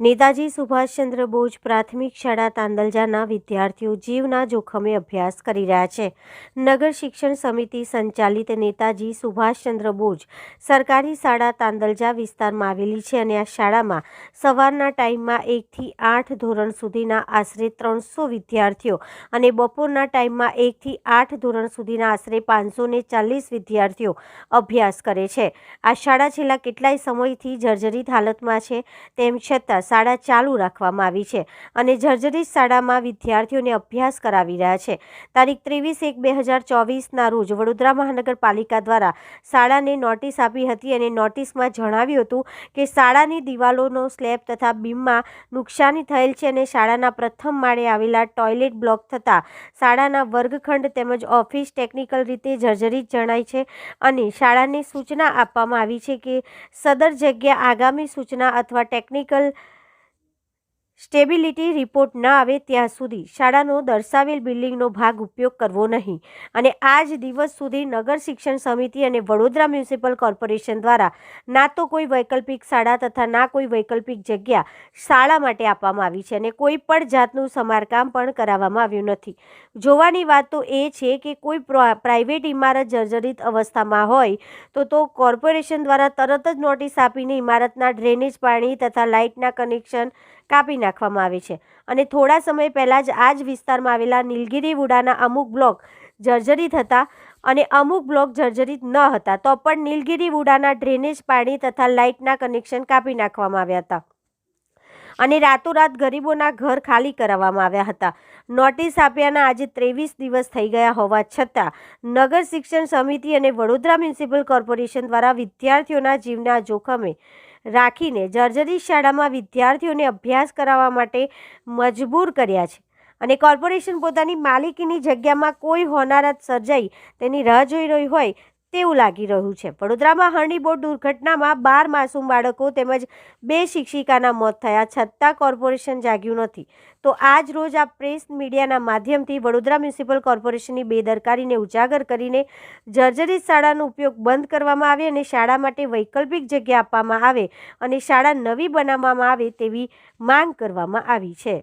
નેતાજી સુભાષચંદ્ર બોઝ પ્રાથમિક શાળા તાંદલજાના વિદ્યાર્થીઓ જીવના જોખમે અભ્યાસ કરી રહ્યા છે. નગર શિક્ષણ સમિતિ સંચાલિત નેતાજી સુભાષચંદ્ર બોઝ સરકારી શાળા તાંદલજા વિસ્તારમાં આવેલી છે અને આ શાળામાં સવારના ટાઈમમાં એકથી આઠ ધોરણ સુધીના આશરે ત્રણસો વિદ્યાર્થીઓ અને બપોરના ટાઈમમાં એકથી આઠ ધોરણ સુધીના આશરે પાંચસો ચાલીસ વિદ્યાર્થીઓ અભ્યાસ કરે છે. આ શાળા છેલ્લા કેટલાય સમયથી જર્જરિત હાલતમાં છે, તેમ છતાં શાળા ચાલુ રાખવામાં આવી છે અને જર્જરિત શાળામાં વિદ્યાર્થીઓને અભ્યાસ કરાવી રહ્યા છે. તારીખ ત્રેવીસ એક બે હજાર ચોવીસના રોજ વડોદરા મહાનગરપાલિકા દ્વારા શાળાને નોટિસ આપી હતી અને નોટિસમાં જણાવ્યું હતું કે શાળાની દિવાલોનો સ્લેબ તથા બીમમાં નુકસાની થયેલ છે અને શાળાના પ્રથમ માળે આવેલા ટોયલેટ બ્લોક થતાં શાળાના વર્ગખંડ તેમજ ઓફિસ ટેકનિકલ રીતે જર્જરિત જણાય છે અને શાળાને સૂચના આપવામાં આવી છે કે સદર જગ્યા આગામી સૂચના અથવા ટેકનિકલ સ્ટેબિલિટી રિપોર્ટ ન આવે ત્યાં સુધી શાળાનો દર્શાવેલ બિલ્ડિંગનો ભાગ ઉપયોગ કરવો નહીં. અને આ જ દિવસ સુધી નગર શિક્ષણ સમિતિ અને વડોદરા મ્યુનિસિપલ કોર્પોરેશન દ્વારા ના તો કોઈ વૈકલ્પિક શાળા તથા ના કોઈ વૈકલ્પિક જગ્યા શાળા માટે આપવામાં આવી છે અને કોઈ પણ જાતનું સમારકામ પણ કરાવવામાં આવ્યું નથી. જોવાની વાત તો એ છે કે કોઈ પ્રા- પ્રાઇવેટ ઇમારત જર્જરિત અવસ્થામાં હોય તો તો કોર્પોરેશન દ્વારા તરત જ નોટિસ આપીને ઇમારતના ડ્રેનેજ પાણી તથા લાઇટના કનેક્શન કાપી નાખવામાં આવી છે. અને થોડા સમય પહેલાં જ આ જ વિસ્તારમાં આવેલા નીલગીરી વુડાના અમુક બ્લોક જર્જરિત હતા અને અમુક બ્લોક જર્જરિત ન હતા. તો પણ નીલગિરી વુડાના ડ્રેનેજ પાણી તથા લાઇટના કનેક્શન કાપી નાખવામાં આવ્યા હતા. અને રાતોરાત ગરીબોના ઘર ખાલી કરાવવામાં આવ્યા હતા. નોટિસ આપ્યાના આજે ત્રેવીસ દિવસ થઈ ગયા હોવા છતાં નગર શિક્ષણ સમિતિ અને વડોદરા મ્યુનિસિપલ કોર્પોરેશન દ્વારા વિદ્યાર્થીઓના જીવના જોખમે રાખીને જર્જરી શાળામાં વિદ્યાર્થીઓને અભ્યાસ કરાવવા માટે મજબૂર કર્યા છે. અને કોર્પોરેશન પોતાની માલિકીની જગ્યામાં કોઈ હોનારત સર્જાઈ, તેની રાહ જોઈ રહી હોય તેવું લાગી રહ્યું છે. વડોદરામાં હરણી દુર્ઘટનામાં બાર માસૂમ બાળકો તેમજ બે શિક્ષિકાના મોત થયા, છતાં કોર્પોરેશન જાગ્યું નથી. તો આજ રોજ આ પ્રેસ મીડિયાના માધ્યમથી વડોદરા મ્યુનિસિપલ કોર્પોરેશનની બેદરકારીને ઉજાગર કરીને જર્જરિત શાળાનો ઉપયોગ બંધ કરવામાં આવે અને શાળા માટે વૈકલ્પિક જગ્યા આપવામાં આવે અને શાળા નવી બનાવવામાં આવે તેવી માંગ કરવામાં આવી છે.